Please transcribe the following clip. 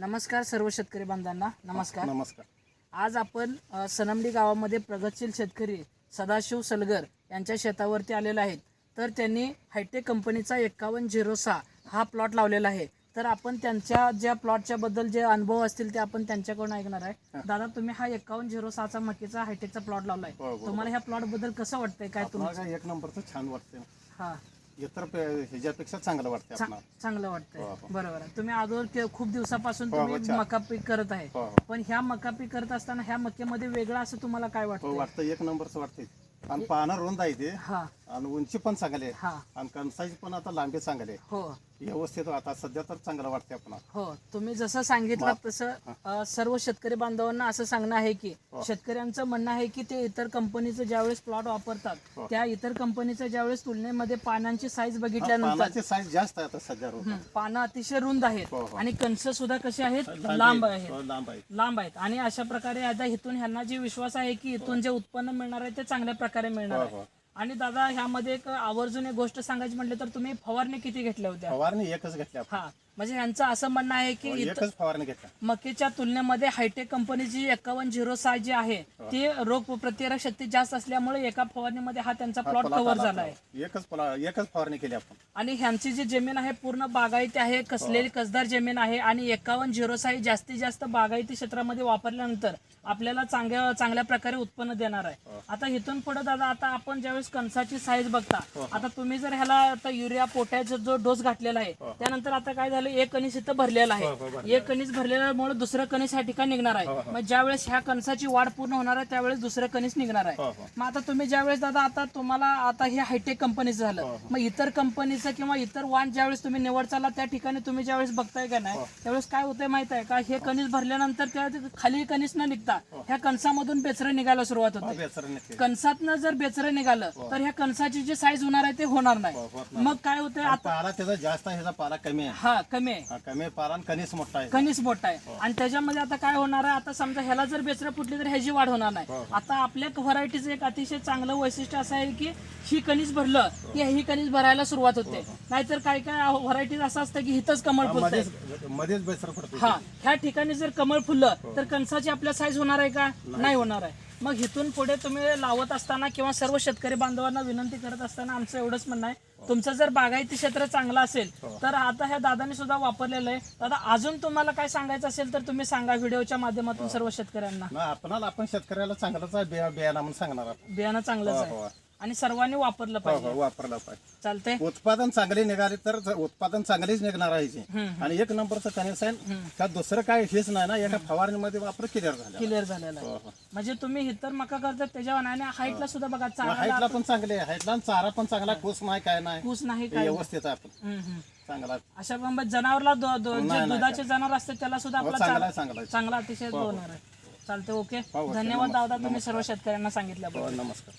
नमस्कार सर्व शेतकरी बांधवांना नमस्कार. नमस्कार. आज आपण अ, सनमडी गावामध्ये प्रगतशील शेतकरी सदाशिव सलगर यांच्या शेतावरती आलेले आहेत. तर त्यांनी हायटेक कंपनीचा एक्कावन्न झिरो सहा हा प्लॉट लावलेला आहे. तर आपण त्यांच्या ज्या प्लॉटच्या बद्दल जे अनुभव असतील ते आपण त्यांच्याकडून ऐकणार आहे. दादा तुम्ही हा एक्कावन्न झिरो सहाचा मकीचा हायटेकचा प्लॉट लावलाय. हो, बरोबर. तुम्हाला ह्या प्लॉटबद्दल कसं वाटतंय? काय तुमचं? काय एक नंबरचं छान वाटते हा. इतर पे- ह्याच्यापेक्षा चांगलं वाटते चा- चांगलं वाटतंय. हो, हो. बरोबर. आहे तुम्ही अगोदर के- खूप दिवसापासून हो, हो, तुम्ही छान. मका पीक करत आहे. हो हो. पण ह्या मका पीक करत असताना ह्या मक्यामध्ये वेगळं असं तुम्हाला काय हो वाटतं वाटतं. एक नंबरचं वाटते आणि पानं रुंद आहे ते. हा. आणि उंची पण चांगली आहे. हा. आणि कणसाची पण आता लांबी चांगली आहे. हो. व्यवस्थित आता सध्या तर चांगलं वाटते आपल्याला हो. तुम्ही जसं सांगितलं तसं अ, सर्व शेतकरी बांधवांना असं सांगणं आहे की हो. शेतकऱ्यांचं म्हणणं आहे की ते इतर कंपनीचं ज्यावेळेस प्लॉट वापरतात हो. त्या इतर कंपनीचं ज्यावेळेस तुलनेमध्ये पानांची साईज बघितल्यानंतर. पानाची साईज जास्त आहे आता सध्या हं, पानं अतिशय रुंद आहेत हो, हो. आणि कंस सुद्धा कसे आहेत? लांब आहेत. लांब आहे लांब आहेत. आणि अशा प्रकारे आता इथून ह्यांना जे विश्वास आहे की इथून जे उत्पन्न मिळणार आहे ते चांगल्या प्रकारे मिळणार हो, आहे. हो. आणि दादा ह्यामध्ये एक आवर्जून एक गोष्ट सांगायची म्हटलं तर तुम्ही फवारणी किती घेतल्या होत्या? फवारणी एकच घेतली आपण. हा. म्हणजे ह्यांचं असं म्हणणं आहे की हो, इथं एकच फवारणी तुलनेमध्ये हायटेक कंपनीची एक्कावन्न झिरो सहा जी आहे ती रोग प्रतिकारक शक्ती जास्त असल्यामुळे एका फवारणीमध्ये हा त्यांचा प्लॉट कव्हर झाला आहे. एकच फुला एकच फवारणी केली आपण. आणि ह्यांची जी जमीन आहे पूर्ण बागायती आहे कसलेली कसदार जमीन आहे आणि एकावन्न झिरो सहा ही जास्तीत जास्त बागायती क्षेत्रामध्ये वापरल्यानंतर आपल्याला चांगल्या चांगल्या प्रकारे उत्पन्न देणार आहे. आता इथून पुढे दादा आता आपण ज्यावेळेस कणसाची साईज बघता आता तुम्ही जर ह्याला आता युरिया पोटॅचा जो डोस घातलेला आहे त्यानंतर आता काय झालं एक कणीस इथं भरलेला आहे. एक कणीस भरलेल्यामुळे दुसरं कणीस ह्या ठिकाणी निघणार आहे. मग ज्यावेळेस ह्या कणसाची वाढ पूर्ण होणार आहे त्यावेळेस दुसरं कणीस निघणार आहे. हो हो. मग आता तुम्ही ज्यावेळेस दादा आता तुम्हाला आता हे हायटेक कंपनीचं झालं. मग इतर कंपनीचं किंवा इतर वाण ज्यावेळेस तुम्ही निवडचाला त्या ठिकाणी तुम्ही ज्यावेळेस बघताय का नाही त्यावेळेस काय होतंय माहीत आहे का? हे कणीस भरल्यानंतर त्या खाली कणीस न निघता ह्या कणसामधून बेचरं निघायला सुरुवात होते. कणसातनं जर बेचरं निघालं तर ह्या कणसाची जी साईज होणार आहे ते होणार नाही. मग काय होतंय आता त्याचा जास्त आहे ह्याचा पाला कमी आहे. हा कमी आहे. हा, कमी पाला आणि कणीस मोठा आहे. कणीस मोठा आहे. आणि त्याच्यामध्ये आता काय होणार आहे? आता समजा ह्याला जर बेचरं फुटली तर ह्याची वाढ होणार नाही. आता आपल्या व्हरायटीचं एक अतिशय चांगलं वैशिष्ट्य असं आहे की ही कणीस भरलं की ही कणीस भरायला सुरुवात होते. नाहीतर काय काय व्हरायटीज असं असतं की हिथंच कमळ फुलतंय. मध्येच मध्येच बेसर पडतो हा ह्या ठिकाणी जर कमळ फुललं तर कणसाची आपल्या साईज होणार आहे का? नाही होणार आहे. मग इथून पुढे तुम्ही लावत असताना किंवा सर्व शेतकरी बांधवांना विनंती करत असताना आमचं एवढंच म्हणणं आहे. तुमचं जर बागायती क्षेत्र चांगलं असेल तर आता ह्या दादाने सुद्धा वापरलेलं आहे. दादा अजून तुम्हाला काय सांगायचं असेल तर तुम्ही सांगा व्हिडिओच्या माध्यमातून सर्व शेतकऱ्यांना. आपणाला आपण शेतकऱ्याला चांगलाच आहे बिया बियाणा म्हणून सांगणार आपण. बियाणं चांगलंच हो, आहे. हो. आणि सर्वांनी वापरलं हो पाहिजे. हो वापरला पाहिजे. चालतंय. उत्पादन चांगले निघाले तर उत्पादन चांगलीच निघणार आहे. आणि एक नंबरचं कनेक्शन आहे त्यात दुसरं काय हेच नाही ना एका फवारणीमध्ये वापर क्लिअर झाला क्लिअर झालेलं आहे. हो, हो. म्हणजे तुम्ही इतर मका करतात त्याच्यावर आणि हाईटला सुद्धा बघा चांगला हाईटला पण चांगले आहे. हाईटला आणि चारा पण चांगला कुस नाही काय नाही. ऊस नाही हे काय व्यवस्थित आहे आपण हम्म, हम्म. चांगला. अशा प्रमाणे जनावरला दो- दो- जे नाही, दुधाचे जनावर असते त्याला सुद्धा हो, आपला चांगला आहे चांगला आहे. चांगला अतिशय होणार आहे. चालते ओके. हो, धन्यवाद दादा. तुम्ही सर्व शेतकऱ्यांना सांगितल्याबद्दल. हो, नमस्कार.